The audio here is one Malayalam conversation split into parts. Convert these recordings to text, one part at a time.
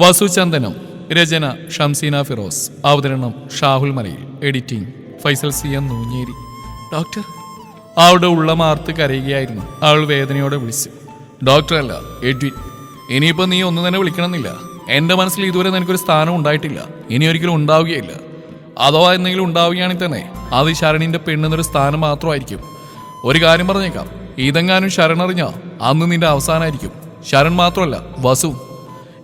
വസുചന്ദനം രചന ഷംസീന ഫിറോസ് അവതരണം Shahul Malayil editing Faisal C M Noonjeri. Doctor? അവളുടെ ഉള്ളമാർത്ത് കരയുകയായിരുന്നു. അവൾ വേദനയോടെ വിളിച്ചു. ഡോക്ടറല്ല എഡ്വിൻ. ഇനിയിപ്പോൾ നീ ഒന്നും തന്നെ വിളിക്കണമെന്നില്ല. എന്റെ മനസ്സിൽ ഇതുവരെ നിനക്കൊരു സ്ഥാനം ഉണ്ടായിട്ടില്ല. ഇനി ഒരിക്കലും ഉണ്ടാവുകയില്ല. അഥവാ എന്തെങ്കിലും ഉണ്ടാവുകയാണെങ്കിൽ തന്നെ അത് ശരണിന്റെ പെണ്ണെന്നൊരു സ്ഥാനം മാത്രമായിരിക്കും. ഒരു കാര്യം പറഞ്ഞേക്കാം. ഇതെങ്ങാനും ശരണറിഞ്ഞാൽ അന്ന് നിന്റെ അവസാനമായിരിക്കും ശരൺ മാത്രമല്ല വസു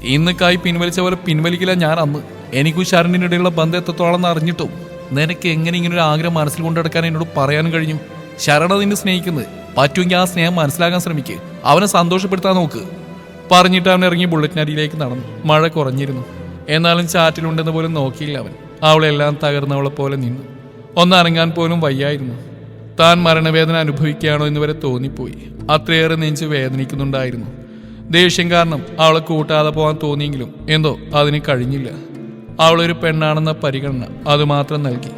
ഇന്ന് കായ് പിൻവലിച്ച പോലെ പിൻവലിക്കില്ല ഞാൻ അന്ന്. എനിക്കും ശരണിനിടയിലുള്ള ബന്ധം എത്രത്തോളം അറിഞ്ഞിട്ടും നിനക്ക് എങ്ങനെ ഇങ്ങനെ ഒരു ആഗ്രഹം മനസ്സിൽ കൊണ്ടെടുക്കാൻ എന്നോട് പറയാനും കഴിഞ്ഞു. ശരണ നിന്നെ സ്നേഹിക്കുന്നത്. പറ്റുമെങ്കിൽ ആ സ്നേഹം മനസ്സിലാക്കാൻ ശ്രമിക്ക്. അവനെ സന്തോഷപ്പെടുത്താൻ നോക്ക്. പറഞ്ഞിട്ട് അവൻ ഇറങ്ങി ബുള്ളറ്റിനടിയിലേക്ക് നടന്നു. മഴ കുറഞ്ഞിരുന്നു. എന്നാലും ചാറ്റിലുണ്ടെന്ന് പോലും നോക്കിയില്ല അവൻ. അവളെല്ലാം തകർന്നവളെ പോലെ നിന്നു. ഒന്നറങ്ങാൻ പോലും വയ്യായിരുന്നു. താൻ മരണവേദന അനുഭവിക്കുകയാണോ എന്ന് വരെ തോന്നിപ്പോയി. അത്രയേറെ നെഞ്ച് വേദനിക്കുന്നുണ്ടായിരുന്നു. ദേഷ്യം കാരണം അവളെ കൂട്ടാതെ പോകാൻ തോന്നിയെങ്കിലും എന്തോ അതിന് കഴിഞ്ഞില്ല. അവളൊരു പെണ്ണാണെന്ന പരിഗണന അതുമാത്രം നൽകി.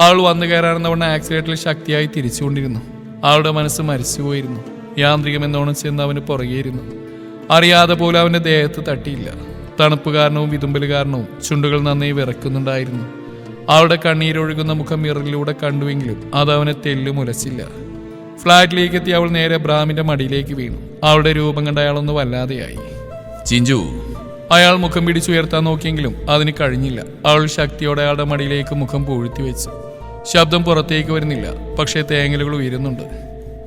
അവൾ വന്നു കയറാനെന്നവണ്ണ ആക്സിഡന്റിൽ ശക്തിയായി തിരിച്ചുകൊണ്ടിരുന്നു. അവളുടെ മനസ്സ് മരിച്ചുപോയിരുന്നു. യാന്ത്രികമെന്നോണം ചെന്ന് അവന് പുറകെയിരുന്നു. അറിയാതെ പോലും അവന്റെ ദേഹത്ത് തട്ടിയില്ല. തണുപ്പ് കാരണവും വിതുമ്പൽ കാരണവും ചുണ്ടുകൾ നന്നായി വിറക്കുന്നുണ്ടായിരുന്നു. അവളുടെ കണ്ണീരൊഴുകുന്ന മുഖം മിററിലൂടെ കണ്ടുവെങ്കിലും അത് അവനെ തെല്ലുമുലച്ചില്ല. ഫ്ലാറ്റിലേക്ക് എത്തി അവൾ നേരെ ബ്രാമിന്റെ മടിയിലേക്ക് വീണു. അവളുടെ രൂപം കണ്ട അയാളൊന്ന് വല്ലാതെയായി. ചിഞ്ചു. അയാൾ മുഖം പിടിച്ചുയർത്താൻ നോക്കിയെങ്കിലും അതിന് കഴിഞ്ഞില്ല. അവൾ ശക്തിയോടെ അയാളുടെ മടിയിലേക്ക് മുഖം പൂഴ്ത്തി വെച്ചു. ശബ്ദം പുറത്തേക്ക് വരുന്നില്ല. പക്ഷേ തേങ്ങലുകൾ ഉയരുന്നുണ്ട്.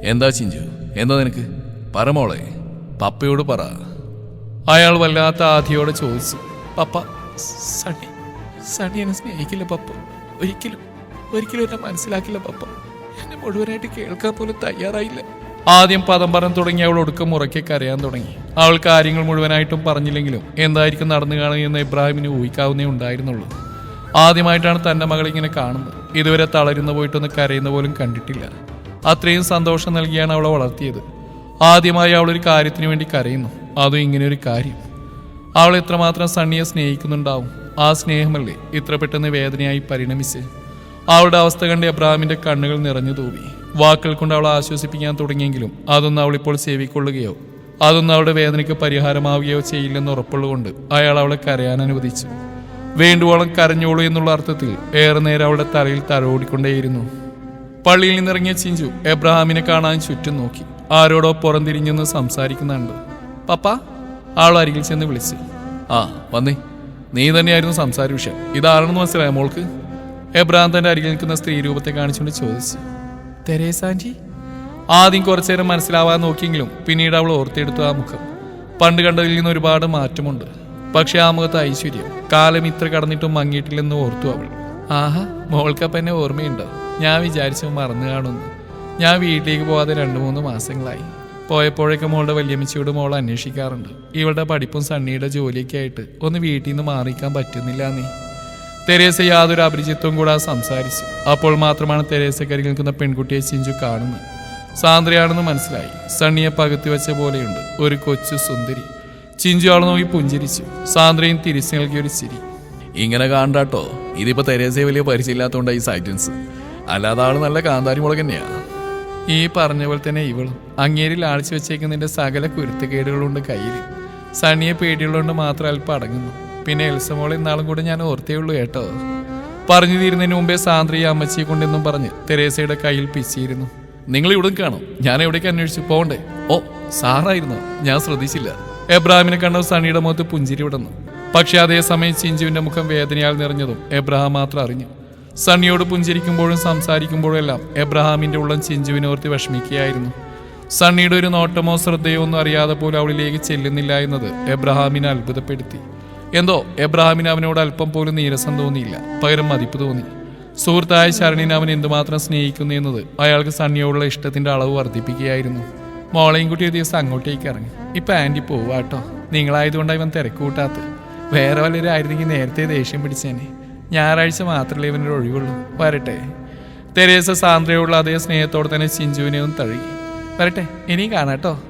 എന്താ ചിഞ്ചു? എന്താ നിനക്ക്? പറമോളെ പപ്പയോട് പറ. അയാൾ വല്ലാത്ത ആധിയോടെ ചോദിച്ചു. പപ്പ സണി സണി എന്നെ സ്നേഹിക്കില്ല പപ്പ. ഒരിക്കലും ഒരിക്കലും എന്നെ മനസ്സിലാക്കില്ല പപ്പ. എന്നെ മുഴുവനായിട്ട് കേൾക്കാൻ പോലും തയ്യാറായില്ല. ആദ്യം പദം പറഞ്ഞു തുടങ്ങി അവൾ ഒടുക്കം മുറയ്ക്ക് കരയാൻ തുടങ്ങി. അവൾ കാര്യങ്ങൾ മുഴുവനായിട്ടും പറഞ്ഞില്ലെങ്കിലും എന്തായിരിക്കും നടന്നു കാണുകയെന്ന് ഇബ്രാഹിമിന് ഊഹിക്കാവുന്നേ ഉണ്ടായിരുന്നുള്ളൂ. ആദ്യമായിട്ടാണ് തന്റെ മകളിങ്ങനെ കാണുന്നത്. ഇതുവരെ തളരുന്ന പോയിട്ടൊന്ന് കരയുന്ന പോലും കണ്ടിട്ടില്ല. അത്രയും സന്തോഷം നൽകിയാണ് അവളെ വളർത്തിയത്. ആദ്യമായി അവൾ ഒരു കാര്യത്തിന് വേണ്ടി കരയുന്നു. അതും ഇങ്ങനെയൊരു കാര്യം. അവൾ എത്രമാത്രം സണ്ണിയെ സ്നേഹിക്കുന്നുണ്ടാവും. ആ സ്നേഹമല്ലേ ഇത്ര പെട്ടെന്ന് വേദനയായി പരിണമിച്ച് അവളുടെ അവസ്ഥ കണ്ട് അബ്രാമിന്റെ കണ്ണുകൾ നിറഞ്ഞു തൂവി. വാക്കുകൾ കൊണ്ട് അവളെ ആശ്വസിപ്പിക്കാൻ തുടങ്ങിയെങ്കിലും അതൊന്നും അവൾ ഇപ്പോൾ സേവിക്കൊള്ളുകയോ അതൊന്നും അവളുടെ വേദനയ്ക്ക് പരിഹാരമാവുകയോ ചെയ്യില്ലെന്ന് ഉറപ്പുള്ളതുകൊണ്ട് അയാൾ അവളെ കരയാൻ അനുവദിച്ചു. വേണ്ടുവോളം കരഞ്ഞോളൂ എന്നുള്ള അർത്ഥത്തിൽ ഏറെ നേരം അവളുടെ തലയിൽ തലോടിക്കൊണ്ടേയിരുന്നു. പള്ളിയിൽ നിന്നിറങ്ങിയ ചിഞ്ചു എബ്രഹാമിനെ കാണാൻ ചുറ്റും നോക്കി. ആരോടോ പുറംതിരിഞ്ഞെന്ന് സംസാരിക്കുന്നുണ്ട്. പപ്പ ആൾ അരികിൽ ചെന്ന് വിളിച്ചു. ആ വന്നേ. നീ തന്നെയായിരുന്നു സംസാര വിഷയം. ഇതാണെന്ന് മനസ്സിലായ മോൾക്ക്? എബ്രഹാം തന്റെ അരികിൽ നിൽക്കുന്ന സ്ത്രീ രൂപത്തെ കാണിച്ചുകൊണ്ട് ചോദിച്ചു തെരേസാന്റി ആദ്യം കുറച്ചേരം മനസ്സിലാവാൻ നോക്കിയെങ്കിലും പിന്നീട് അവൾ ഓർത്തെടുത്തു ആ മുഖം. പണ്ട് കണ്ടതിൽ നിന്ന് ഒരുപാട് മാറ്റമുണ്ട്. പക്ഷെ ആ മുഖത്ത് ഐശ്വര്യം. കാലം ഇത്ര കടന്നിട്ടും മങ്ങിയിട്ടില്ലെന്ന് ഓർത്തു അവൾ. ആഹാ മോൾക്കപ്പം എന്നെ ഓർമ്മയുണ്ടോ? ഞാൻ വിചാരിച്ചു മറന്നു കാണുന്നു ഞാൻ വീട്ടിലേക്ക് പോകാതെ രണ്ട് മൂന്ന് മാസങ്ങളായി. പോയപ്പോഴൊക്കെ മോളുടെ വല്യമ്മച്ചിയോട് മോൾ അന്വേഷിക്കാറുണ്ട്. ഇവളുടെ പഠിപ്പും സണ്ണിയുടെ ജോലിയൊക്കെ ആയിട്ട് ഒന്ന് വീട്ടിൽ നിന്ന് മാറിക്കാൻ പറ്റുന്നില്ല നീ തെരേസ യാതൊരു അപരിചിത്വം കൂടാതെ സംസാരിച്ചു. അപ്പോൾ മാത്രമാണ് തെരേസക്കരികിൽ നിൽക്കുന്ന പെൺകുട്ടിയെ ചിഞ്ചു കാണുന്നത്. സാന്ദ്രയാണെന്ന് മനസ്സിലായി. സണ്ണിയെ പകുത്തി വെച്ച പോലെയുണ്ട്. ഒരു കൊച്ചു സുന്ദരി. ചിഞ്ചു ആൾ നോക്കി പുഞ്ചിരിച്ചു. സാന്ദ്രയും തിരിച്ചു നൽകിയ ഒരു ചിരി. ഇങ്ങനെ കാണാട്ടോ ഇതിപ്പോ തെരേസയെ വലിയ പരിചയമില്ലാത്തതുകൊണ്ട് ഈ സൈറ്റൻസ്. അല്ലാതെ ആൾ നല്ല കാന്താരി മുളക് തന്നെയാണ് ഈ പറഞ്ഞ പോലെ തന്നെ ഇവളും. അങ്ങേരിൽ ആഴ്ച വെച്ചേക്കുന്നതിന്റെ സകല കുരുത്തക്കേടുകളുണ്ട് കയ്യിൽ സണ്ണിയെ പേടിയുള്ളതുകൊണ്ട് മാത്രം അല്പം അടങ്ങുന്നു. പിന്നെ എൽസമോളെ ഇന്നാളും കൂടെ ഞാൻ ഓർത്തേ ഉള്ളൂ കേട്ടോ. പറഞ്ഞു തീരുന്നതിന് മുമ്പേ സാന്ദ്രയെ അമ്മച്ചിയെ കൊണ്ടെന്നും പറഞ്ഞ് തെരേസയുടെ കയ്യിൽ പിച്ചിയിരുന്നു. നിങ്ങൾ ഇവിടെ കാണും. ഞാൻ എവിടേക്ക് അന്വേഷിച്ചു പോകണ്ടേ? ഓ സാറായിരുന്നു. ഞാൻ ശ്രദ്ധിച്ചില്ല. എബ്രാഹിമിനെ കണ്ട? സണിയുടെ മുഖത്ത് പുഞ്ചിരി വിടുന്നു പക്ഷെ അതേസമയം ചിഞ്ചുവിന്റെ മുഖം വേദനയാൽ നിറഞ്ഞതും എബ്രഹാം മാത്രം അറിഞ്ഞു. സണ്ണിയോട് പുഞ്ചിരിക്കുമ്പോഴും സംസാരിക്കുമ്പോഴും എല്ലാം എബ്രഹാമിന്റെ ഉള്ളം ചിഞ്ചുവിനെ ഓർത്തി വിഷമിക്കുകയായിരുന്നു. സണ്ണിയുടെ ഒരു നോട്ടമോ ശ്രദ്ധയോ ഒന്നും അറിയാതെ പോലും അവളിലേക്ക് ചെല്ലുന്നില്ല എന്നത് എബ്രഹാമിനെ അത്ഭുതപ്പെടുത്തി. എന്തോ എബ്രഹാമിന് അവനോട് അല്പം പോലും നീരസം തോന്നിയില്ല. പകരം മതിപ്പ് തോന്നി. സുഹൃത്തായ ശരണിനെ അവൻ എന്തുമാത്രം സ്നേഹിക്കുന്നു എന്നത് അയാൾക്ക് സണ്ണിയോടുള്ള ഇഷ്ടത്തിന്റെ അളവ് വർദ്ധിപ്പിക്കുകയായിരുന്നു. മോളെയും കുട്ടി ഒരു ദിവസം അങ്ങോട്ടേക്ക് ഇറങ്ങി. ഇപ്പൊ ആന്റി പോവാട്ടോ നിങ്ങളായതുകൊണ്ട് ഇവൻ തിരക്ക് കൂട്ടാത്ത വേറെ വല്ലവരായിരുന്നെങ്കിൽ നേരത്തെ ദേഷ്യം പിടിച്ചേനെ. ഞായറാഴ്ച മാത്രമല്ലേ ഇവനൊരു ഒഴിവുള്ളൂ. വരട്ടെ. തെരേസ സാന്ദ്രയോടുള്ള അതേ സ്നേഹത്തോടെ തന്നെ ചിഞ്ചുവിനെയും തഴുകി. വരട്ടെ ഇനിയും കാണാട്ടോ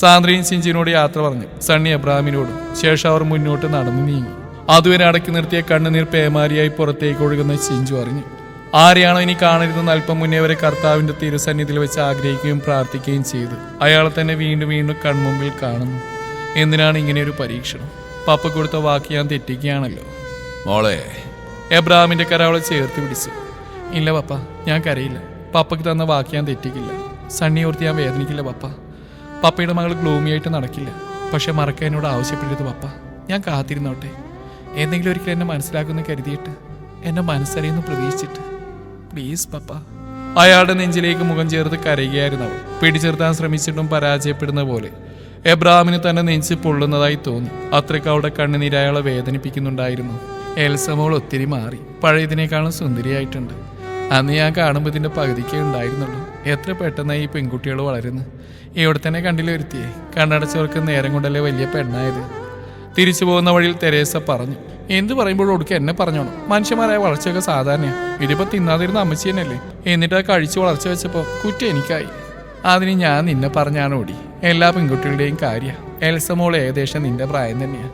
സാന്ദ്രയും ചിഞ്ചിനോട് യാത്ര പറഞ്ഞു. സണ്ണി അബ്രാമിനോടും ശേഷം അവർ മുന്നോട്ട് നടന്നു നീങ്ങി. അതുവരെ അടക്കി നിർത്തിയ കണ്ണുനീർ പേമാരിയായി പുറത്തേക്ക് ഒഴുകുന്ന ചിഞ്ചു അറിഞ്ഞു. ആരെയാണോ ഇനി കാണരുതെന്ന് അല്പം മുന്നേ വരെ കർത്താവിന്റെ തിരുസന്നിധിയിൽ വെച്ച് ആഗ്രഹിക്കുകയും പ്രാർത്ഥിക്കുകയും ചെയ്തു. അയാളെ തന്നെ വീണ്ടും വീണ്ടും കൺമുമ്പിൽ കാണുന്നു. എന്തിനാണ് ഇങ്ങനെ ഒരു പരീക്ഷണം? പപ്പ കൊടുത്ത വാക്ക് ഞാൻ തെറ്റിക്കുകയാണല്ലോ. മോളെ. എബ്രാമിന്റെ കര അവളെ ചേർത്ത് പിടിച്ചു. ഇല്ല പപ്പ ഞാൻ കരയില്ല. പപ്പയ്ക്ക് തന്ന വാക്ക് ഞാൻ തെറ്റിക്കില്ല. സണ്ണി ഓർത്ത് ഞാൻ വേദനിക്കില്ല പപ്പ. പപ്പയുടെ മകൾ ഗ്ലൂമിയായിട്ട് നടക്കില്ല. പക്ഷെ മറക്കാൻ എന്നോട് ആവശ്യപ്പെടരുത് പപ്പ. ഞാൻ കാത്തിരുന്നോട്ടെ. എന്തെങ്കിലും ഒരിക്കലും എന്നെ മനസ്സിലാക്കുമെന്ന് കരുതിയിട്ട് എന്നെ മനസ്സറിയുന്നു പ്രതീക്ഷിച്ചിട്ട്. Please papa. അയാളുടെ നെഞ്ചിലേക്ക് മുഖം ചേർത്ത് കരയുകയായിരുന്നു അവൾ. പിടിച്ചെറുത്താൻ ശ്രമിച്ചിട്ടും പരാജയപ്പെടുന്ന പോലെ എബ്രാമിന് തന്നെ നെഞ്ച് പൊള്ളുന്നതായി തോന്നി. അത്രയ്ക്ക് അവളുടെ കണ്ണുനീര് അയാളെ വേദനിപ്പിക്കുന്നുണ്ടായിരുന്നു. എൽസമോൾ ഒത്തിരി മാറി. പഴയതിനേക്കാളും സുന്ദരിയായിട്ടുണ്ട്. അന്ന് ഞാൻ കാണുമ്പോൾ ഇതിന്റെ പകുതിക്കേ ഉണ്ടായിരുന്നുള്ളൂ. എത്ര പെട്ടെന്നായി ഈ പെൺകുട്ടികൾ വളരുന്നു. ഇവിടെ തന്നെ കണ്ടില്ല വരുത്തിയേ കണ്ണടച്ചവർക്ക് നേരം കൊണ്ടല്ലേ വലിയ പെണ്ണായത്. തിരിച്ചു പോകുന്ന വഴിയിൽ തെരേസ പറഞ്ഞു എന്ത് പറയുമ്പോഴും ഒടുക്ക എന്നെ പറഞ്ഞോണം. മനുഷ്യന്മാരായ വളർച്ചയൊക്കെ സാധാരണയാണ് ഇതിപ്പോ തിന്നാതിരുന്ന അമ്മച്ചി തന്നെയല്ലേ? എന്നിട്ട് കഴിച്ച് വളർച്ച വെച്ചപ്പോ കുറ്റം എനിക്കായി. അതിന് ഞാൻ നിന്നെ പറഞ്ഞാണ് ഓടി. എല്ലാ പെൺകുട്ടികളുടെയും കാര്യ. എൽസമോൾ ഏകദേശം നിന്റെ പ്രായം തന്നെയാ.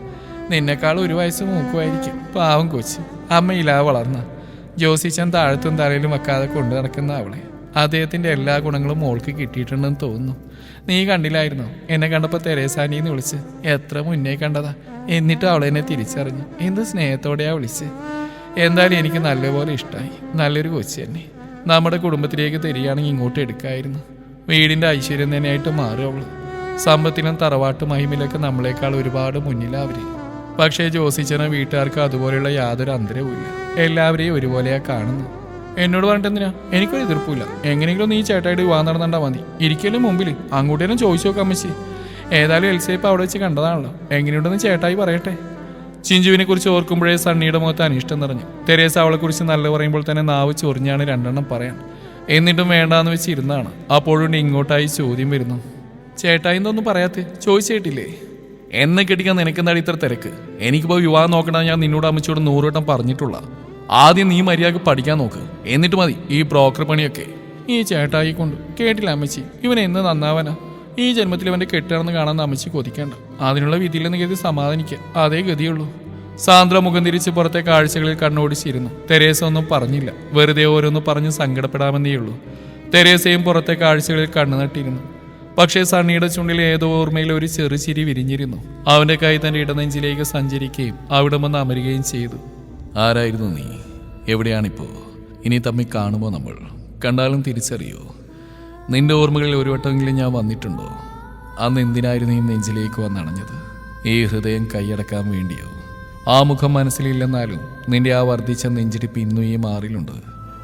നിന്നെക്കാൾ ഒരു വയസ്സ് മൂക്കുമായിരിക്കും. പാവം കൊച്ചു. അമ്മയിലാ വളർന്ന. ജോസിച്ചൻ താഴത്തും തലയിലും വെക്കാതെ കൊണ്ടു നടക്കുന്ന അവളെ. അദ്ദേഹത്തിന്റെ എല്ലാ ഗുണങ്ങളും മോൾക്ക് കിട്ടിയിട്ടുണ്ടെന്ന് തോന്നുന്നു. നീ കണ്ടില്ലായിരുന്നു? എന്നെ കണ്ടപ്പോ തെരേസാനിന്ന് വിളിച്ച്. എത്ര മുന്നേ കണ്ടതാ. എന്നിട്ട് അവളെ എന്നെ തിരിച്ചറിഞ്ഞു. എന്ത് സ്നേഹത്തോടെയാ വിളിച്ച്. എന്തായാലും എനിക്ക് നല്ലപോലെ ഇഷ്ടമായി നല്ലൊരു കൊച്ചു തന്നെ. നമ്മുടെ കുടുംബത്തിലേക്ക് തരികയാണെങ്കിൽ ഇങ്ങോട്ട് എടുക്കായിരുന്നു. വീടിന്റെ ഐശ്വര്യം തന്നെയായിട്ട് മാറും അവൾ സമ്പത്തിനും തറവാട്ട് മഹിമയിലൊക്കെ നമ്മളെക്കാൾ ഒരുപാട് മുന്നിലാ അവർ. പക്ഷേ ജോസിച്ചന വീട്ടുകാർക്ക് അതുപോലെയുള്ള യാതൊരു അന്തരവുമില്ല. എല്ലാവരെയും ഒരുപോലെയാ കാണുന്നു എന്നോട് പറഞ്ഞിട്ട് എന്തിനാ? എനിക്കൊരു എതിർപ്പില്ല എങ്ങനെയെങ്കിലും നീ ചേട്ടായിട്ട് വിവാഹം നടന്നണ്ടാ മതി. ഇരിക്കലും മുമ്പിൽ അങ്ങോട്ടേനും ചോദിച്ചു നോക്കാം അമ്മച്ചി. ഏതായാലും എൽസേപ്പ് അവിടെ വെച്ച് കണ്ടതാണല്ലോ. എങ്ങനെയുണ്ടെന്ന് ചേട്ടായി പറയട്ടെ. ചിഞ്ചുവിനെ കുറിച്ച് ഓർക്കുമ്പോഴേ സണ്ണിയുടെ മുഖത്ത് അനിഷ്ടം നിറഞ്ഞു. തെരേസ അവളെ കുറിച്ച് നല്ല പറയുമ്പോൾ തന്നെ നാവ് ചൊറിഞ്ഞാണ് രണ്ടെണ്ണം പറയാൻ. എന്നിട്ടും വേണ്ടാന്ന് വെച്ച് ഇരുന്നാണ്. അപ്പോഴും ഇങ്ങോട്ടായി ചോദ്യം വരുന്നു. ചേട്ടായി എന്തൊന്നും പറയാത്തെ? ചോദിച്ചേട്ടില്ലേ എന്നെ കെട്ടിക്കാൻ നിനക്കെന്താണ് ഇത്ര തിരക്ക്? എനിക്കിപ്പോൾ വിവാഹം നോക്കണമെന്ന് ഞാൻ നിന്നോട് അമ്മച്ചോട് നൂറുവട്ടം പറഞ്ഞിട്ടുള്ള ആദ്യം നീ മര്യാദയ്ക്ക് പഠിക്കാൻ നോക്ക്. എന്നിട്ട് മതി ഈ ബ്രോക്കർ പണിയൊക്കെ. ഈ ചേട്ടായി കൊണ്ട് കേട്ടില്ല അമ്മച്ചി. ഇവൻ എന്ന് നന്നാവനാ? ഈ ജന്മത്തിൽ ഇവന്റെ കെട്ടാണെന്ന് കാണാൻ അമ്മച്ചി കൊതിക്കേണ്ട. അതിനുള്ള വിധിയില്ലെന്ന് കരുതി സമാധാനിക്കുക അതേ ഗതിയുള്ളൂ. സാന്ദ്ര മുഖം തിരിച്ച് പുറത്തെ കാഴ്ചകളിൽ കണ്ണോടിച്ചിരുന്നു. തെരേസ ഒന്നും പറഞ്ഞില്ല. വെറുതെ ഓരോന്ന് പറഞ്ഞ് സങ്കടപ്പെടാമെന്നേ ഉള്ളൂ. തെരേസയും പുറത്തെ കാഴ്ചകളിൽ കണ്ണു നട്ടിരുന്നു. പക്ഷേ സണ്ണിയുടെ ചുണ്ടിൽ ഏതോ ഓർമ്മയിൽ ഒരു ചെറു ചിരി വിരിഞ്ഞിരുന്നു. അവന്റെ കൈ തന്റെ ഇടനെഞ്ചിലേക്ക് സഞ്ചരിക്കുകയും അവിടെ വന്ന് അമരുകയും ചെയ്തു. ആരായിരുന്നു നീ? എവിടെയാണിപ്പോ? ഇനി തമ്മിൽ കാണുമോ നമ്മൾ? കണ്ടാലും തിരിച്ചറിയോ? നിന്റെ ഓർമ്മകളിൽ ഒരു വട്ടമെങ്കിലും ഞാൻ വന്നിട്ടുണ്ടോ? അന്ന് എന്തിനായിരുന്നു ഈ നെഞ്ചിലേക്ക് വന്നണഞ്ഞത് ഈ ഹൃദയം കൈയടക്കാൻ വേണ്ടിയോ? ആ മുഖം മനസ്സിലില്ലെന്നാലും നിന്റെ ആ വർദ്ധിച്ച നെഞ്ചിടിപ്പ് ഇന്നും ഈ മാറിലുണ്ട്.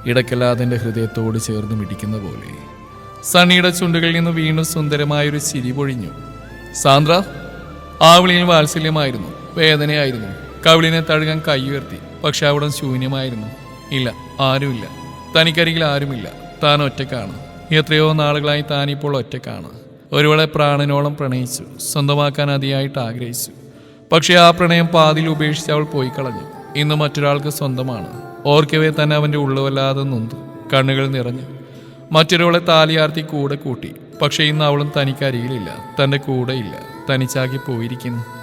ഇടയ്ക്കല്ലാതെ എന്റെ ഹൃദയത്തോട് ചേർന്ന് മിടിക്കുന്ന പോലെ. സണ്ണിയുടെ ചുണ്ടുകളിൽ നിന്ന് വീണ്ടും സുന്ദരമായൊരു ചിരി പൊഴിഞ്ഞു. സാന്ദ്ര ആ വിളിയിൽ വാത്സല്യമായിരുന്നു. വേദനയായിരുന്നു. കവിളിനെ തഴുകാൻ കൈയുയർത്തി പക്ഷെ അവിടെ ശൂന്യമായിരുന്നു. ഇല്ല ആരുമില്ല. തനിക്കരികിൽ ആരുമില്ല. താൻ ഒറ്റക്കാണ്. എത്രയോ നാളുകളായി താനിപ്പോൾ ഒറ്റക്കാണ്. ഒരുവളെ പ്രാണനോളം പ്രണയിച്ചു. സ്വന്തമാക്കാൻ അതിയായിട്ട് ആഗ്രഹിച്ചു. പക്ഷെ ആ പ്രണയം പാതിൽ ഉപേക്ഷിച്ച് അവൾ പോയി കളഞ്ഞു ഇന്ന് മറ്റൊരാൾക്ക് സ്വന്തമാണ്. ഓർക്കവേ തന്നെ അവന്റെ ഉള്ളുവല്ലാതെ നൊന്തു കണ്ണുകൾ നിറഞ്ഞു. മറ്റൊരാളെ താലിയാർത്തി കൂടെ കൂട്ടി. പക്ഷേ ഇന്ന് അവളും തനിക്കരിയിലില്ല തന്റെ കൂടെയില്ല. തനിച്ചാക്കി പോയിരിക്കുന്നു.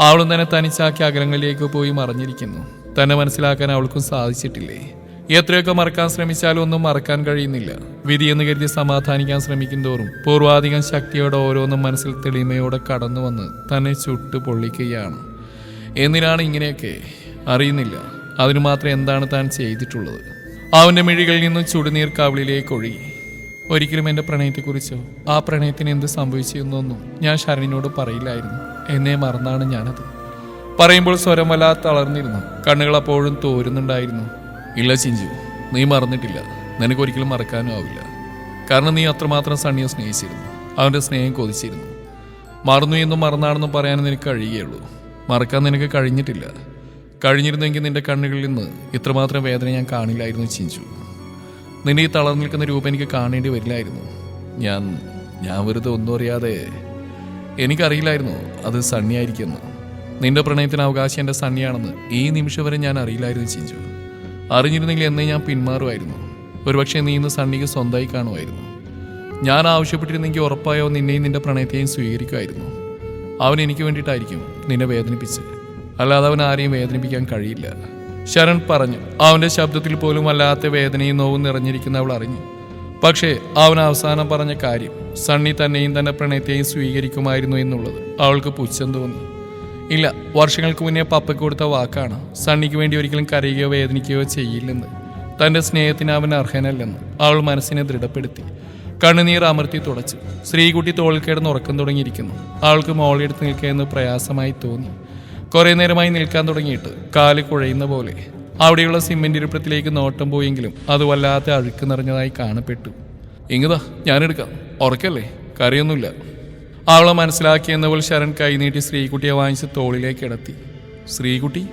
അവളും തന്നെ തനിച്ചാക്കി അകലങ്ങളിലേക്ക് പോയി മറിഞ്ഞിരിക്കുന്നു. തന്നെ മനസ്സിലാക്കാൻ അവൾക്കും സാധിച്ചിട്ടില്ലേ? എത്രയൊക്കെ മറക്കാൻ ശ്രമിച്ചാലും ഒന്നും മറക്കാൻ കഴിയുന്നില്ല. വിധി എന്ന് കരുതി സമാധാനിക്കാൻ ശ്രമിക്കും തോറും പൂർവാധികം ശക്തിയോടെ ഓരോന്നും മനസ്സിൽ തെളിമയോടെ കടന്നു വന്ന് തന്നെ ചുട്ടു പൊള്ളിക്കുകയാണ്. എന്തിനാണ് ഇങ്ങനെയൊക്കെ? അറിയുന്നില്ല. അതിനു മാത്രം എന്താണ് താൻ ചെയ്തിട്ടുള്ളത്? അവന്റെ മിഴികളിൽ നിന്നും ചുടുനീർ കവിളിലേക്ക് ഒഴുകി. ഒരിക്കലും എന്റെ പ്രണയത്തെക്കുറിച്ചോ? ആ പ്രണയത്തിന് എന്ത് സംഭവിച്ചു എന്നൊന്നും ഞാൻ ശരണിനോട് പറയില്ലായിരുന്നു. എന്നെ മറന്നാണ് ഞാനത്. പറയുമ്പോൾ സ്വരം വല്ലാതെ തളർന്നിരുന്നു കണ്ണുകൾ അപ്പോഴും തോരുന്നുണ്ടായിരുന്നു. ഇല്ല ചിഞ്ചു നീ മറന്നിട്ടില്ല. നിനക്ക് ഒരിക്കലും മറക്കാനും ആവില്ല. കാരണം നീ അത്രമാത്രം സണ്ണിയെ സ്നേഹിച്ചിരുന്നു. അവന്റെ സ്നേഹം കൊതിച്ചിരുന്നു. മറന്നു എന്നും മറന്നാണെന്നും പറയാനും നിനക്ക് കഴിയുകയുള്ളൂ. മറക്കാൻ നിനക്ക് കഴിഞ്ഞിട്ടില്ല. കഴിഞ്ഞിരുന്നെങ്കിൽ നിന്റെ കണ്ണുകളിൽ നിന്ന് ഇത്രമാത്രം വേദന ഞാൻ കാണില്ലായിരുന്നു ചിഞ്ചു. നിന്നെ ഈ തളർന്നു നിൽക്കുന്ന രൂപം എനിക്ക് കാണേണ്ടി വരില്ലായിരുന്നു. ഞാൻ ഞാൻ വെറുതെ ഒന്നും അറിയാതെ എനിക്കറിയില്ലായിരുന്നു അത് സണ്ണിയായിരിക്കുമെന്ന് നിന്റെ പ്രണയത്തിന് അവകാശം എന്റെ സണ്ണിയാണെന്ന് ഈ നിമിഷം വരെ ഞാൻ അറിയില്ലായിരുന്നു ചിഞ്ചു. അറിഞ്ഞിരുന്നെങ്കിൽ എന്നെ ഞാൻ പിന്മാറുമായിരുന്നു. ഒരുപക്ഷെ നീ ഇന്ന് സണ്ണിക്ക് സ്വന്തമായി കാണുമായിരുന്നു. ഞാൻ ആവശ്യപ്പെട്ടിരുന്നെങ്കിൽ ഉറപ്പായോ നിന്നെയും നിന്റെ പ്രണയത്തെയും സ്വീകരിക്കുമായിരുന്നു. അവൻ എനിക്ക് വേണ്ടിയിട്ടായിരിക്കും നിന്നെ വേദനിപ്പിച്ച് അല്ലാതെ അവൻ ആരെയും വേദനിപ്പിക്കാൻ കഴിയില്ല. ശരൺ പറഞ്ഞു അവന്റെ ശബ്ദത്തിൽ പോലും അല്ലാത്ത വേദനയും നോവും നിറഞ്ഞിരിക്കുന്ന അവൾ അറിഞ്ഞു. പക്ഷേ അവൻ അവസാനം പറഞ്ഞ കാര്യം സണ്ണി തന്നെയും തന്റെ പ്രണയത്തെയും സ്വീകരിക്കുമായിരുന്നു എന്നുള്ളത് അവൾക്ക് പുച്ഛം തോന്നി ഇല്ല വർഷങ്ങൾക്ക് മുന്നേ പപ്പയ്ക്ക് കൊടുത്ത വാക്കാണ് സണ്ണിക്ക് വേണ്ടി ഒരിക്കലും കരയുകയോ വേദനിക്കുകയോ ചെയ്യില്ലെന്ന്. തന്റെ സ്നേഹത്തിന് അവൻ അർഹനല്ലെന്ന് അവൾ മനസ്സിനെ ദൃഢപ്പെടുത്തി. കണ്ണുനീർ അമർത്തി തുടച്ചു. ശ്രീകുട്ടി തോളിൽ കിടന്ന് ഉറക്കം തുടങ്ങിയിരിക്കുന്നു. അവൾക്ക് മോളെടുത്ത് നിൽക്കുക എന്ന് പ്രയാസമായി തോന്നി. കുറേ നേരമായി നിൽക്കാൻ തുടങ്ങിയിട്ട് കാൽ കുഴയുന്ന പോലെ അവിടെയുള്ള സിമെന്റ് ഇരിപ്പിടത്തിലേക്ക് നോട്ടം പോയെങ്കിലും അത് വല്ലാത്ത അഴുക്ക് നിറഞ്ഞതായി കാണപ്പെട്ടു. ഇങ്ങതാ ഞാനെടുക്കാം. ഉറക്കല്ലേ? കറിയൊന്നുമില്ല. അവളെ മനസ്സിലാക്കിയെന്നപ്പോൾ ശരൺ കൈനീട്ടി ശ്രീകുട്ടിയെ വാങ്ങിച്ച് തോളിലേക്ക് ഇടത്തി. ശ്രീകുട്ടി?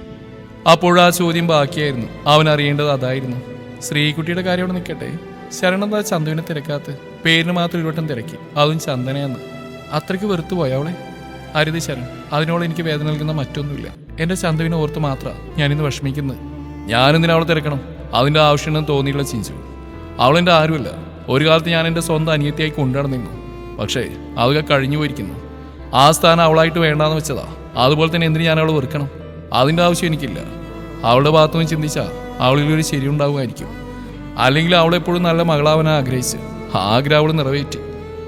അപ്പോഴാ ചോദ്യം ബാക്കിയായിരുന്നു. അവൻ അറിയേണ്ടത് അതായിരുന്നു. ശ്രീകുട്ടിയുടെ കാര്യം അവിടെ നിൽക്കട്ടെ. ശരൺ എന്താ ചന്തുവിനെ തിരക്കാത്ത? പേരിന് മാത്രം ഒരു വട്ടം തിരക്കി. അതും ചന്ദനയെന്ന്. അത്രയ്ക്ക് വെറുത്തു പോയ അവളെ? അരുത് ശരൺ. അതിനോട് എനിക്ക് വേദന നൽകുന്ന മറ്റൊന്നുമില്ല. എന്റെ ചന്തുവിനെ ഓർത്ത് മാത്രമാണ് ഞാനിന്ന് വിഷമിക്കുന്നത് ഞാനെന്തിനാ അവളെ തിരക്കണം? അതിന്റെ ആവശ്യമെന്ന് തോന്നിയുള്ള ചിഞ്ചു. അവളെന്റെ ആരുമല്ല. ഒരു കാലത്ത് ഞാൻ എന്റെ സ്വന്തം അനിയത്തിയായി കൊണ്ടുനടന്നിരുന്നു പക്ഷേ അതൊക്കെ കഴിഞ്ഞു പോയിരിക്കുന്നു. ആ സ്ഥാനം അവളായിട്ട് വേണ്ടാന്ന് വെച്ചതാ. അതുപോലെ തന്നെ എന്തിനു ഞാൻ അവളെ വെറുക്കണം? അതിന്റെ ആവശ്യം എനിക്കില്ല. അവളുടെ ഭാഗത്തുനിന്ന് ചിന്തിച്ചാൽ അവളിലൊരു ഒരു ശരി ഉണ്ടാവുമായിരിക്കും. അല്ലെങ്കിൽ അവളെപ്പോഴും നല്ല മകളാവനെ ആഗ്രഹിച്ച്. ആഗ്രഹം അവൾ നിറവേറ്റി.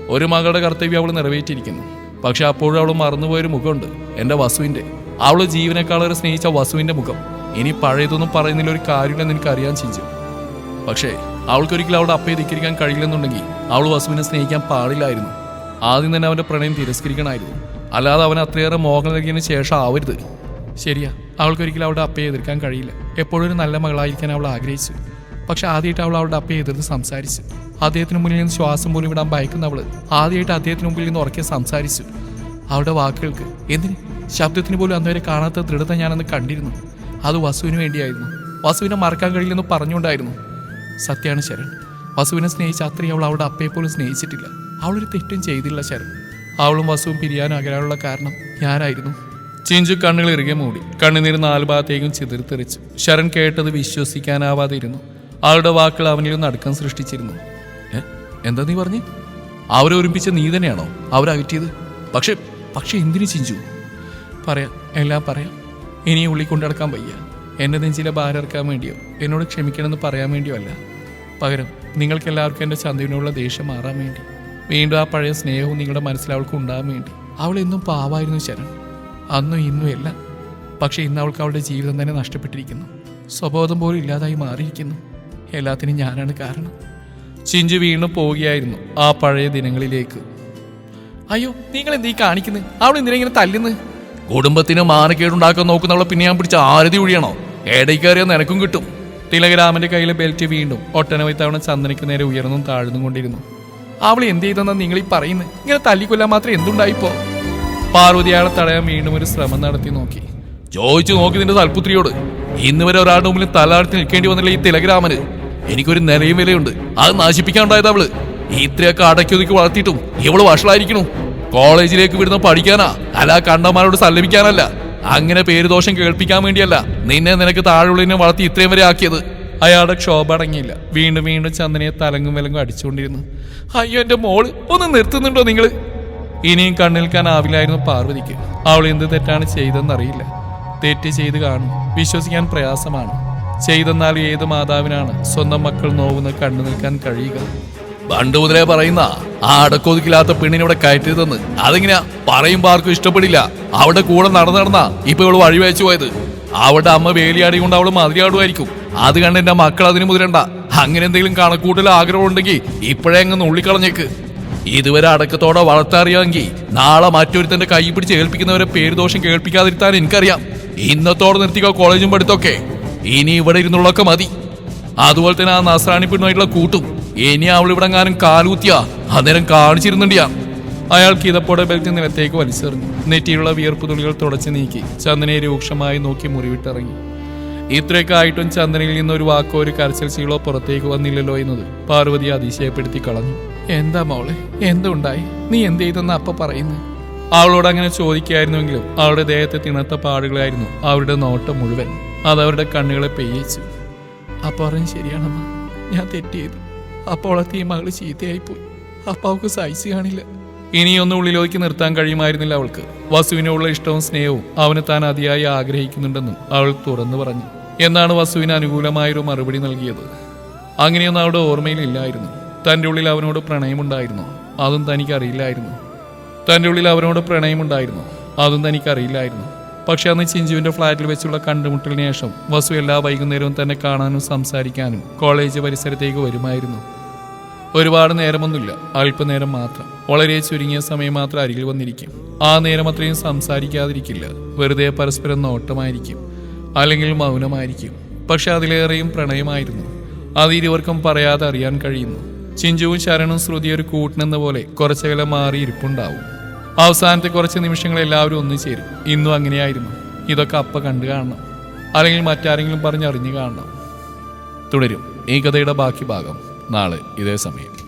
ഒരു മകളുടെ കർത്തവ്യം അവൾ നിറവേറ്റിയിരിക്കുന്നു. പക്ഷെ അപ്പോഴും അവൾ മറന്നുപോയൊരു മുഖമുണ്ട് എന്റെ വസുവിന്റെ അവൾ ജീവനേക്കാളേറെ സ്നേഹിച്ച വസുവിന്റെ മുഖം. ഇനി പഴയതൊന്നും പറയുന്നില്ല ഒരു കാര്യമില്ലെന്ന് എനിക്ക് അറിയാൻ ചെയ്യും പക്ഷേ അവൾക്കൊരിക്കലും അവളുടെ അപ്പയെ ധിക്കരിക്കാൻ കഴിയില്ലെന്നുണ്ടെങ്കിൽ അവൾ വസുവിനെ സ്നേഹിക്കാൻ പാടില്ലായിരുന്നു. ആദ്യം തന്നെ അവന്റെ പ്രണയം തിരസ്കരിക്കണമായിരുന്നു. അല്ലാതെ അവൻ അത്രയേറെ മോഹം നൽകിയതിന് ശേഷം ആവരുത്. ശരിയാ അവൾക്കൊരിക്കലും അവളുടെ അപ്പയെ എതിർക്കാൻ കഴിയില്ല. എപ്പോഴും ഒരു നല്ല മകളായിരിക്കാൻ അവൾ ആഗ്രഹിച്ചു. പക്ഷെ ആദ്യമായിട്ട് അവൾ അവളുടെ അപ്പയെ എതിർത്ത് സംസാരിച്ചു. അദ്ദേഹത്തിന് മുന്നിൽ നിന്ന് ശ്വാസം പോലും വിടാൻ ഭയക്കുന്ന അവൾ ആദ്യമായിട്ട് അദ്ദേഹത്തിന് മുമ്പിൽ നിന്ന് ഉറക്കെ സംസാരിച്ചു. അവളുടെ വാക്കുകൾക്ക് എന്തിന്? ശബ്ദത്തിന് പോലും അന്നുവരെ കാണാത്ത ദൃഢത ഞാനന്ന് കണ്ടിരുന്നു. അത് വസുവിന് വേണ്ടിയായിരുന്നു. വസുവിനെ മറക്കാൻ കഴിയില്ലെന്ന് പറഞ്ഞുകൊണ്ടായിരുന്നു. സത്യാണ് ശരൺ. വസുവിനെ സ്നേഹിച്ച അത്രയും അവൾ അവളുടെ അപ്പയെ പോലും സ്നേഹിച്ചിട്ടില്ല. അവളൊരു തെറ്റും ചെയ്തില്ല ശരൺ. അവളും വസുവും പിരിയാൻ അകലാനുള്ള കാരണം ഞാനായിരുന്നു. ചിഞ്ചു കണ്ണുകൾ ഇറുകെ മൂടി. കണ്ണുനീര് നാല് ഭാഗത്തേക്കും ചിതിർത്തെറിച്ചു ശരൺ കേട്ടത് വിശ്വസിക്കാനാവാതെ ഇരുന്നു അവളുടെ വാക്കുകൾ അവനിൽ നടുക്കം സൃഷ്ടിച്ചിരുന്നു. എന്താ നീ പറഞ്ഞു? അവരെ ഒരുമിപ്പിച്ച നീ തന്നെയാണോ? അവരകറ്റിയത് പക്ഷെ പക്ഷെ എന്തിനു ചിഞ്ചു? പറയാം എല്ലാം പറയാം. ഇനി ഉള്ളി കൊണ്ടടക്കാൻ വയ്യ. എന്നെ നെഞ്ചിലെ ഇറക്കാൻ വേണ്ടിയോ? എന്നോട് ക്ഷമിക്കണമെന്ന് പറയാൻ വേണ്ടിയോ അല്ല. പകരം നിങ്ങൾക്കെല്ലാവർക്കും എന്റെ ചന്തുവിനുള്ള ദേഷ്യം മാറാൻ വേണ്ടി. വീണ്ടും ആ പഴയ സ്നേഹവും നിങ്ങളുടെ മനസ്സിൽ അവൾക്ക് ഉണ്ടാകാൻ വേണ്ടി. അവൾ എന്നും പാവായിരുന്നു ശരൺ. അന്നും ഇന്നും എല്ലാം പക്ഷേ ഇന്ന് അവൾക്ക് അവളുടെ ജീവിതം തന്നെ നഷ്ടപ്പെട്ടിരിക്കുന്നു. സ്വബോധം പോലും ഇല്ലാതായി മാറിയിരിക്കുന്നു. എല്ലാത്തിനും ഞാനാണ് കാരണം. ചിഞ്ചു വീണ്ടും പോവുകയായിരുന്നു ആ പഴയ ദിനങ്ങളിലേക്ക്. അയ്യോ നിങ്ങൾ എന്തീ കാണിക്കുന്നത് അവൾ എന്തിനാ ഇങ്ങനെ തല്ലുന്നത് കുടുംബത്തിന് മാനക്കേടുണ്ടാക്കാൻ നോക്കുന്നവളെ പിന്നെ ഞാൻ പിടിച്ച ആരതി ഒഴിയണോ? ഏടയ്ക്കേറിയ നിനക്കും കിട്ടും. തിലകരാമന്റെ കയ്യിലെ ബെൽറ്റ് വീണ്ടും ഒട്ടനവധി തവണ ചന്ദനയ്ക്ക് നേരെ ഉയർന്നും താഴ്ന്നും കൊണ്ടിരുന്നു. അവൾ എന്ത് ചെയ്തെന്നാ നിങ്ങൾ ഈ പറയുന്നത് ഇങ്ങനെ തല്ലിക്കൊല്ലാൻ മാത്രം എന്തുണ്ടായിപ്പോ? പാർവതി അയാളെ തടയാൻ വീണ്ടും ഒരു ശ്രമം നടത്തി നോക്കി. ചോദിച്ചു നോക്കി നിന്റെ തൽപുത്രിയോട്. ഇന്ന് വരെ ഒരാളുടെ മുമ്പിൽ തലാഴ്ത്തി നിൽക്കേണ്ടി വന്നില്ല ഈ തിലകരാമന്. എനിക്കൊരു നിലയും വിലയുണ്ട്. അത് നശിപ്പിക്കാണ്ടായത് അവൾ. ഇത്രയൊക്കെ അടക്കി വളർത്തിയിട്ടും ഇവൾ വഷളായിരിക്കണു. കോളേജിലേക്ക് വിടുന്ന പഠിക്കാനാ. അല്ല കണ്ടമാരോട് സല്ലപിക്കാനല്ല. അങ്ങനെ പേരുദോഷം കേൾപ്പിക്കാൻ വേണ്ടിയല്ല നിന്നെ നിനക്ക് താഴെയുള്ളതിനെ വളർത്തി ഇത്രയും വരെ ആക്കിയത്. അയാളുടെ ക്ഷോഭ അടങ്ങിയില്ല. വീണ്ടും വീണ്ടും ചന്ദനയെ തലങ്ങും വിലങ്ങും അടിച്ചുകൊണ്ടിരുന്നു. അയ്യോ എന്റെ മോൾ ഒന്ന് നിർത്തുന്നുണ്ടോ നിങ്ങൾ ഇനിയും കണ്ണിൽക്കാനാവില്ലായിരുന്നു പാർവതിക്ക്. അവൾ എന്ത് തെറ്റാണ് ചെയ്തെന്നറിയില്ല തെറ്റ് ചെയ്ത് കാണും. വിശ്വസിക്കാൻ പ്രയാസമാണ്. ചെയ്തെന്നാൽ ഏത് മാതാവിനാണ് സ്വന്തം മക്കൾ നോവുന്ന കണ്ടു നിൽക്കാൻ കഴിയുക? പണ്ട് മുതലേ പറയുന്ന ആ അടക്കൊതുക്കില്ലാത്ത പെണ്ണിനെ കയറ്റരുതെന്ന്. അതെങ്ങനെയാ പറയുമ്പോ ആർക്കും ഇഷ്ടപ്പെടില്ല. അവിടെ കൂടെ നടന്നു നടന്നാ ഇപ്പൊ ഇവൾ വഴി വെച്ചു പോയത്. അവളുടെ അമ്മ വേലിയാടി കൊണ്ട് അവൾ മതിയാടുമായിരിക്കും അത് കണ്ട് എന്റെ മക്കൾ അതിന് മുതിരണ്ട. അങ്ങനെ എന്തെങ്കിലും കണക്കൂട്ടൽ ആഗ്രഹം ഉണ്ടെങ്കിൽ ഇപ്പോഴേ അങ്ങ് നുള്ളിക്കളഞ്ഞേക്ക്. ഇതുവരെ അടക്കത്തോടെ വളർത്താറിയാമെങ്കിൽ നാളെ മറ്റൊരുത്തന്റെ കൈ പിടിച്ച് ഏൽപ്പിക്കുന്നവരെ പേരുദോഷം കേൾപ്പിക്കാതിരുത്താൻ എനിക്കറിയാം. ഇന്നത്തോടെ നിർത്തിക്കോ കോളേജും പഠിത്തമൊക്കെ. ഇനി ഇവിടെ ഇരുന്നുള്ളൊക്കെ മതി. അതുപോലെ തന്നെ ആ നസ്രാണി പെണ്ണുമായിട്ടുള്ള കൂട്ടും. ഇനി അവൾ ഇവിടെ കാലൂത്തിയ. അന്നേരം കാണിച്ചിരുന്നുണ്ടിയ. അയാൾ കിതപ്പോടെ ബെൽറ്റ് നിലത്തേക്ക് വലിച്ചെറിഞ്ഞു. നെറ്റിയിലുള്ള വിയർപ്പ് തുണികൾ തുടച്ചു നീക്കി. ചന്ദനെ രൂക്ഷമായി നോക്കി മുറിവിട്ടിറങ്ങി. ഇത്രയൊക്കെ ആയിട്ടും ചന്ദനയിൽ നിന്ന് ഒരു വാക്കോ ഒരു കരച്ചിൽ ശീലോ പുറത്തേക്ക് വന്നില്ലല്ലോ എന്നത് പാർവതി അതിശയപ്പെടുത്തി കളഞ്ഞു. എന്താ മോളെ? എന്തുണ്ടായി? നീ എന്ത് ചെയ്തെന്ന് അപ്പ പറയുന്നു? അവളോട് അങ്ങനെ ചോദിക്കായിരുന്നുവെങ്കിലും അവളുടെ ദേഹത്തെ തിണത്ത പാടുകളായിരുന്നു അവരുടെ നോട്ടം മുഴുവൻ. അത് അവരുടെ കണ്ണുകളെ പെയ്യിച്ചു. അപ്പ ശരിയാണമ്മ. ഞാൻ തെറ്റ് ആ ഈ മകൾ ചീത്തയായിപ്പോയി. അപ്പ അവൾക്ക് സഹിച്ചു കാണില്ല. ഇനിയൊന്നും ഉള്ളിലേക്ക് നിർത്താൻ കഴിയുമായിരുന്നില്ല അവൾക്ക്. വസുവിനോടുള്ള ഇഷ്ടവും സ്നേഹവും അവന് താൻ അതിയായി ആഗ്രഹിക്കുന്നുണ്ടെന്നും അവൾ തുറന്നു പറഞ്ഞു. എന്നാണ് വസുവിന് അനുകൂലമായൊരു മറുപടി നൽകിയത്. അങ്ങനെയൊന്നും അവളുടെ ഓർമ്മയിലില്ലായിരുന്നു തന്റെ ഉള്ളിൽ അവനോട് പ്രണയമുണ്ടായിരുന്നു. അതും തനിക്കറിയില്ലായിരുന്നു. തന്റെ ഉള്ളിൽ അവനോട് പ്രണയമുണ്ടായിരുന്നു. അതും തനിക്ക് അറിയില്ലായിരുന്നു പക്ഷെ അന്ന് ചിഞ്ചുവിന്റെ ഫ്ളാറ്റിൽ വെച്ചുള്ള കണ്ടുമുട്ടലിന് ശേഷം വസു എല്ലാ വൈകുന്നേരവും തന്നെ കാണാനും സംസാരിക്കാനും കോളേജ് പരിസരത്തേക്ക് വരുമായിരുന്നു. ഒരുപാട് നേരമൊന്നുമില്ല അല്പനേരം മാത്രം. വളരെ ചുരുങ്ങിയ സമയം മാത്രം അരികിൽ വന്നിരിക്കും. ആ നേരം അത്രയും സംസാരിക്കാതിരിക്കില്ല. വെറുതെ പരസ്പരം നോട്ടമായിരിക്കും അല്ലെങ്കിൽ മൗനമായിരിക്കും. പക്ഷെ അതിലേറെയും പ്രണയമായിരുന്നു. അത് ഇരുവർക്കും പറയാതെ അറിയാൻ കഴിയുന്നു. ചിഞ്ചുവും ശരണും ശ്രുതി ഒരു കൂട്ടിനെന്ന പോലെ കുറച്ചകലം മാറി ഇരിപ്പുണ്ടാവും അവസാനത്തെ കുറച്ച് നിമിഷങ്ങൾ എല്ലാവരും ഒന്നു ചേരും. ഇന്നും അങ്ങനെയായിരുന്നു. ഇതൊക്കെ അപ്പ കണ്ടു കാണണം. അല്ലെങ്കിൽ മറ്റാരെങ്കിലും പറഞ്ഞറിഞ്ഞു കാണണം. തുടരും. ഈ കഥയുടെ ബാക്കി ഭാഗം നാളെ ഇതേ സമയം.